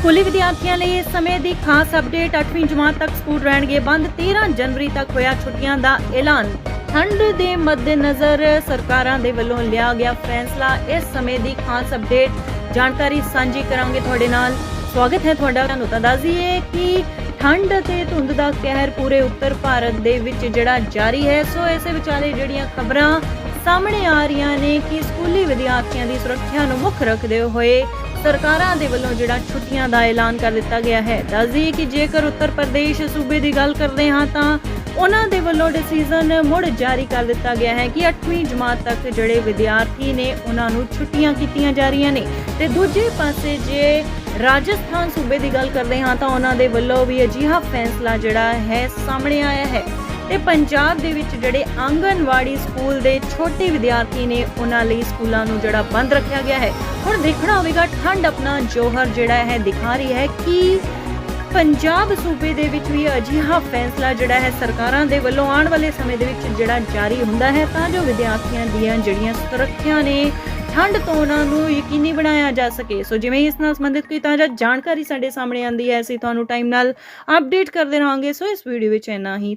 ਸਕੂਲੀ ਵਿਦਿਆਰਥੀਆਂ ਲਈ ਇਸ ਸਮੇਂ ਦੀ ਖਾਸ ਅਪਡੇਟ 8ਵੀਂ ਜਮਾਤ ਤੱਕ ਸਕੂਲ ਰਹਿਣਗੇ ਬੰਦ। 13 ਜਨਵਰੀ ਤੱਕ ਹੋਇਆ ਛੁੱਟੀਆਂ ਦਾ ਐਲਾਨ। ਠੰਡ ਦੇ ਮੱਦੇਨਜ਼ਰ ਸਰਕਾਰਾਂ ਦੇ ਵੱਲੋਂ ਲਿਆ ਗਿਆ ਫੈਸਲਾ। ਇਸ ਸਮੇਂ ਦੀ ਖਾਸ ਅਪਡੇਟ ਜਾਣਕਾਰੀ ਸਾਂਝੀ ਕਰਾਂਗੇ ਤੁਹਾਡੇ ਨਾਲ। ਸਵਾਗਤ ਹੈ ਤੁਹਾਡਾ। ਤੁਹਾਨੂੰ ਤਾਂ ਦੱਸ ਦਈਏ ਕਿ ਠੰਡ ਤੇ ਧੁੰਦ ਦਾ ਕਹਿਰ ਪੂਰੇ ਉੱਤਰ ਭਾਰਤ ਦੇ ਵਿੱਚ ਜਿਹੜਾ ਜਾਰੀ ਹੈ, ਸੋ ਇਸੇ ਵਿਚਾਲੇ ਜਿਹੜੀਆਂ ਖਬਰਾਂ ਸਾਹਮਣੇ ਆ ਰਹੀਆਂ ਨੇ ਕਿ ਸਕੂਲੀ ਵਿਦਿਆਰਥੀਆਂ ਦੀ ਸੁਰੱਖਿਆ ਨੂੰ ਮੁੱਖ ਰੱਖਦੇ ਹੋਏ ਸਰਕਾਰਾਂ ਦੇ ਵੱਲੋਂ ਜਿਹੜਾ ਛੁੱਟੀਆਂ ਦਾ ਐਲਾਨ ਕਰ ਦਿੱਤਾ ਗਿਆ ਹੈ। ਦੱਸ ਕਿ ਜੇਕਰ ਉੱਤਰ ਪ੍ਰਦੇਸ਼ ਸੂਬੇ ਦੀ ਗੱਲ ਕਰਦੇ ਹਾਂ ਤਾਂ ਉਹਨਾਂ ਦੇ ਵੱਲੋਂ ਡਿਸੀਜਨ ਮੁੜ ਜਾਰੀ ਕਰ ਦਿੱਤਾ ਗਿਆ ਹੈ ਕਿ 8ਵੀਂ ਜਮਾਤ ਤੱਕ ਜਿਹੜੇ ਵਿਦਿਆਰਥੀ ਨੇ ਉਹਨਾਂ ਨੂੰ ਛੁੱਟੀਆਂ ਕੀਤੀਆਂ ਜਾ ਰਹੀਆਂ ਨੇ। ਤੇ ਦੂਜੇ ਪਾਸੇ ਜੇ ਰਾਜਸਥਾਨ ਸੂਬੇ ਦੀ ਗੱਲ ਕਰਦੇ ਹਾਂ ਤਾਂ ਉਹਨਾਂ ਦੇ ਵੱਲੋਂ ਵੀ ਅਜਿਹਾ ਫੈਸਲਾ ਜਿਹੜਾ ਹੈ ਸਾਹਮਣੇ ਆਇਆ ਹੈ। ਤੇ ਪੰਜਾਬ ਦੇ ਵਿੱਚ ਜਿਹੜੇ ਆਂਗਨਵਾੜੀ ਸਕੂਲ ਦੇ ਛੋਟੇ ਵਿਦਿਆਰਥੀ ਨੇ ਉਹਨਾਂ ਲਈ ਸਕੂਲਾਂ ਨੂੰ ਜਿਹੜਾ ਬੰਦ ਰੱਖਿਆ ਗਿਆ ਹੈ। ਹੁਣ ਦੇਖਣਾ ਹੋਵੇਗਾ, ਠੰਡ ਆਪਣਾ ਜੋਹਰ ਜਿਹੜਾ ਹੈ, ਦਿਖਾ ਰਹੀ ਹੈ ਕਿ ਪੰਜਾਬ ਸੂਬੇ ਦੇ ਵਿੱਚ ਵੀ ਅਜਿਹਾ ਫੈਸਲਾ ਜਿਹੜਾ ਹੈ ਸਰਕਾਰਾਂ ਦੇ ਵੱਲੋਂ ਆਉਣ ਵਾਲੇ ਸਮੇਂ ਦੇ ਵਿੱਚ ਜਿਹੜਾ ਜਾਰੀ ਹੁੰਦਾ ਹੈ, ਤਾਂ ਜੋ ਵਿਦਿਆਰਥੀਆਂ ਦੀਆਂ ਜਿਹੜੀਆਂ ਸੁਰੱਖਿਆ ਨੇ ਠੰਡ ਤੋਂ ਉਹਨਾਂ ਨੂੰ ਯਕੀਨੀ ਬਣਾਇਆ ਜਾ ਸਕੇ। ਸੋ ਜਿਵੇਂ ਇਸ ਨਾਲ ਸੰਬੰਧਿਤ ਕੋਈ ਤਾਜ਼ਾ ਜਾਣਕਾਰੀ ਸਾਡੇ ਸਾਹਮਣੇ ਆਂਦੀ ਹੈ, ਅਸੀਂ ਤੁਹਾਨੂੰ ਟਾਈਮ ਨਾਲ ਅਪਡੇਟ ਕਰਦੇ ਰਹਾਂਗੇ। ਸੋ ਇਸ ਵੀਡੀਓ ਵਿੱਚ ਇੰਨਾ ਹੀ।